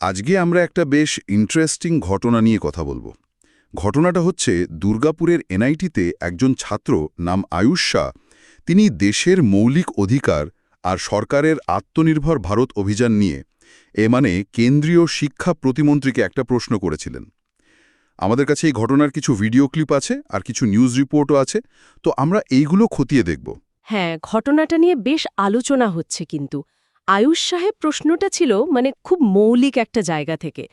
আজকে আমরা একটা বেশ ইন্টারেস্টিং ঘটনা নিয়ে কথা বলব। ঘটনাটা হচ্ছে দুর্গাপুরের এনআইটিতে একজন ছাত্র নাম আয়ুষ তিনি দেশের মৌলিক অধিকার আর সরকারের আত্মনির্ভর ভারত অভিযান নিয়ে, এ মানে কেন্দ্রীয় শিক্ষা প্রতিমন্ত্রীকে একটা প্রশ্ন করেছিলেন। আমাদের কাছে এই ঘটনার কিছু ভিডিও ক্লিপ আছে আর কিছু নিউজ রিপোর্টও আছে, তো আমরা এইগুলো খতিয়ে দেখব। হ্যাঁ ঘটনাটা নিয়ে বেশ আলোচনা হচ্ছে কিন্তু। আয়ুষ সাহেব প্রশ্নটা ছিল মানে খুব মৌলিক একটা জায়গা থেকে।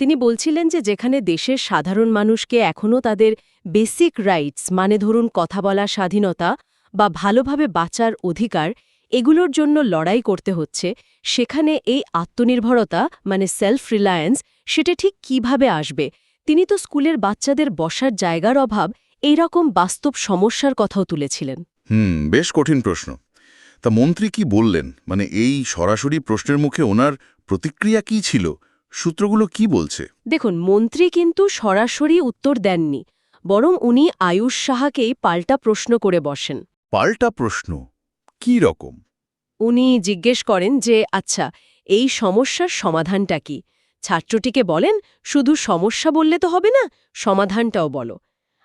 তিনি বলছিলেন যে যেখানে দেশের সাধারণ মানুষকে এখনও তাদের বেসিক রাইটস মানে ধরুন কথা বলা, স্বাধীনতা বা ভালোভাবে বাঁচার অধিকার, এগুলোর জন্য লড়াই করতে হচ্ছে, সেখানে এই আত্মনির্ভরতা মানে সেলফ রিলায়েন্স সেটা ঠিক কীভাবে আসবে? তিনি তো স্কুলের বাচ্চাদের বসার জায়গার অভাব, এইরকম বাস্তব সমস্যার কথাও তুলেছিলেন। হুম, বেশ কঠিন প্রশ্ন। তা মন্ত্রী কি বললেন? মানে এই সরাসরি প্রশ্নের মুখে ওনার প্রতিক্রিয়া কি ছিল? সূত্রগুলো কি বলছে? দেখুন মন্ত্রী কিন্তু সরাসরি উত্তর দেননি বরং উনি আয়ুষ সাহাকেই পাল্টা প্রশ্ন করে বসেন। পাল্টা প্রশ্ন? কি রকম? উনি জিজ্ঞেস করেন যে আচ্ছা এই সমস্যার সমাধানটা কি? ছাত্রটিকে বলেন শুধু সমস্যা বললে তো হবে না সমাধানটাও বলো।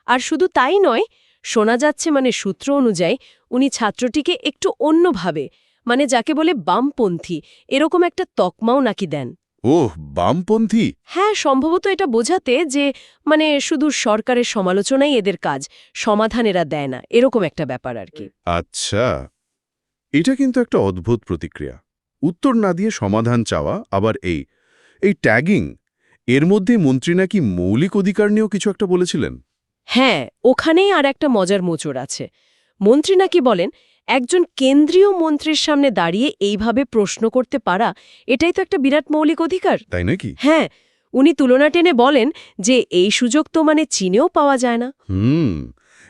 আর শুধু তাই নয় শোনা যাচ্ছে মানে সূত্র অনুযায়ী উনি ছাত্রটিকে একটু অন্যভাবে মানে যাকে বলে বামপন্থী এরকম একটা তকমাও নাকি দেন। ওহ বামপন্থী? হ্যাঁ সম্ভবত এটা বোঝাতে যে মানে শুধু সরকারের সমালোচনাই এদের কাজ সমাধান এরা দেয় না এরকম একটা ব্যাপার আর কি। আচ্ছা এটা কিন্তু একটা অদ্ভুত প্রতিক্রিয়া। উত্তর না দিয়ে সমাধান চাওয়া আবার এই এই ট্যাগিং এর মধ্যে মন্ত্রী নাকি মৌলিক অধিকার নিয়েও কিছু একটা বলেছিলেন? হ্যাঁ ওখানেই আর একটা মজার মোচড় আছে। মন্ত্রী নাকি বলেন একজন কেন্দ্রীয় মন্ত্রীর সামনে দাঁড়িয়ে এইভাবে প্রশ্ন করতে পারা এটাই তো একটা বিরাট মৌলিক অধিকার। তাই নাকি হ্যাঁ উনি তুলনা টেনে বলেন যে এই সুযোগ তো মানে চীনেও পাওয়া যায় না। হুম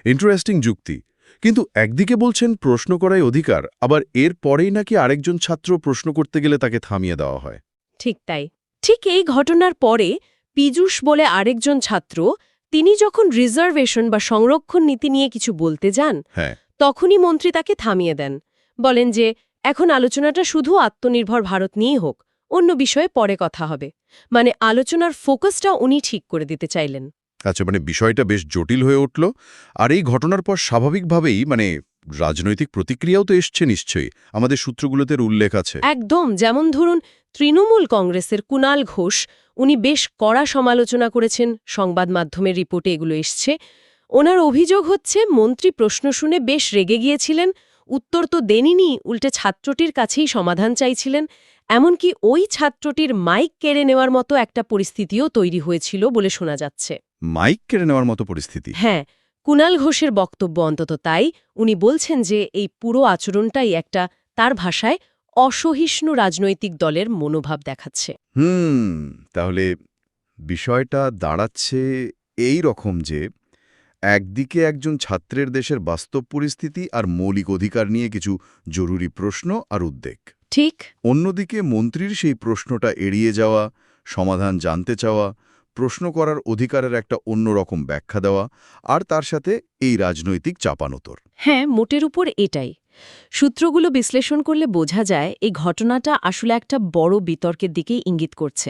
ইন্টারেস্টিং যুক্তি। কিন্তু একদিকে বলছেন প্রশ্ন করাই অধিকার আবার এর পরেই নাকি আরেকজন ছাত্র প্রশ্ন করতে গেলে তাকে থামিয়ে দেওয়া হয়। ঠিক তাই। ঠিক এই ঘটনার পরে পীযূষ বলে আরেকজন ছাত্র তিনি যখন রিজার্ভেশন বা সংরক্ষণ নীতি নিয়ে কিছু বলতে যান হ্যাঁ। তখনই মন্ত্রী তাকে থামিয়ে দেন। বলেন যে এখন আলোচনাটা শুধু আত্মনির্ভর ভারত নিয়েই হোক অন্য বিষয়ে পরে কথা হবে। মানে আলোচনার ফোকাসটা উনি ঠিক করে দিতে চাইলেন। আচ্ছা মানে বিষয়টা বেশ জটিল হয়ে উঠল। আর এই ঘটনার পর স্বাভাবিকভাবেই মানে রাজনৈতিক প্রতিক্রিয়াও তো এসছে নিশ্চয়ই। আমাদের সূত্রগুলোতে উল্লেখ আছে। একদম যেমন ধরুন তৃণমূল কংগ্রেসের কুনাল ঘোষ উনি বেশ কড়া সমালোচনা করেছেন। সংবাদ মাধ্যমের রিপোর্টে এগুলো এসছে। ওনার অভিযোগ হচ্ছে মন্ত্রী প্রশ্ন শুনে বেশ রেগে গিয়েছিলেন। উত্তর তো দেনিনি উল্টে ছাত্রটির কাছেই সমাধান চাইছিলেন। এমনকি ওই ছাত্রটির মাইক কেড়ে নেওয়ার মতো একটা পরিস্থিতিও তৈরি হয়েছিল বলে শোনা যাচ্ছে। মাইক কেড়ে নেওয়ার মতো পরিস্থিতি? হ্যাঁ কুনাল ঘোষের বক্তব্য অন্তত তাই। উনি বলছেন যে এই পুরো আচরণটাই একটা তার ভাষায় অসহিষ্ণু রাজনৈতিক দলের মনোভাব দেখাচ্ছে। হুম তাহলে বিষয়টা দাঁড়াচ্ছে এই রকম যে একদিকে একজন ছাত্রের দেশের বাস্তব পরিস্থিতি আর মৌলিক অধিকার নিয়ে কিছু জরুরি প্রশ্ন আর উদ্বেগ। ঠিক। অন্যদিকে মন্ত্রীর সেই প্রশ্নটা এড়িয়ে যাওয়া সমাধান জানতে চাওয়া প্রশ্ন করার অধিকারের একটা অন্যরকম ব্যাখ্যা দেওয়া আর তার সাথে এই রাজনৈতিক চাপানোতর। হ্যাঁ মোটের উপর এটাই। সূত্রগুলো বিশ্লেষণ করলে বোঝা যায় এই ঘটনাটা আসলে একটা বড় বিতর্কের দিকেই ইঙ্গিত করছে।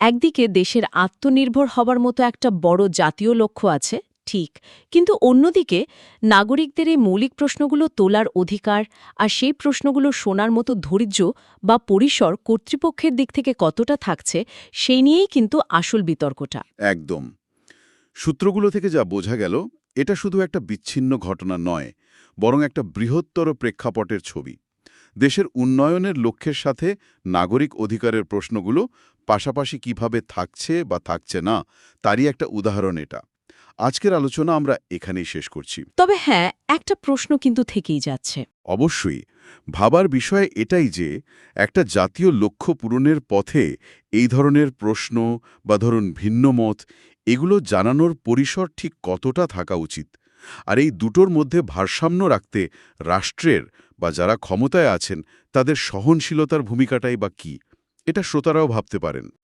একদিকে দেশের আত্মনির্ভর হবার মতো একটা বড় জাতীয় লক্ষ্য আছে, ঠিক, কিন্তু অন্যদিকে নাগরিকদের এই মৌলিক প্রশ্নগুলো তোলার অধিকার আর সেই প্রশ্নগুলো শোনার মতো ধৈর্য বা পরিসর কর্তৃপক্ষের দিক থেকে কতটা থাকছে, সেই নিয়েই কিন্তু আসল বিতর্কটা। একদম। সূত্রগুলো থেকে যা বোঝা গেল, এটা শুধু একটা বিচ্ছিন্ন ঘটনা নয় বরং একটা বৃহত্তর প্রেক্ষাপটের ছবি। দেশের উন্নয়নের লক্ষ্যের সাথে নাগরিক অধিকারের প্রশ্নগুলো পাশাপাশি কীভাবে থাকছে বা থাকছে না তারই একটা উদাহরণ এটা। আজকের আলোচনা আমরা এখানেই শেষ করছি। তবে হ্যাঁ একটা প্রশ্ন কিন্তু থেকেই যাচ্ছে। অবশ্যই ভাবার বিষয় এটাই যে একটা জাতীয় লক্ষ্য পূরণের পথে এই ধরনের প্রশ্ন বা ধরুন ভিন্ন মত এগুলো জানানোর পরিসর ঠিক কতটা থাকা উচিত? আর এই দুটোর মধ্যে ভারসাম্য রাখতে রাষ্ট্রের বা যারা ক্ষমতায় আছেন, তাদের সহনশীলতার ভূমিকাটাই বা কী? এটা শ্রোতারাও ভাবতে পারেন।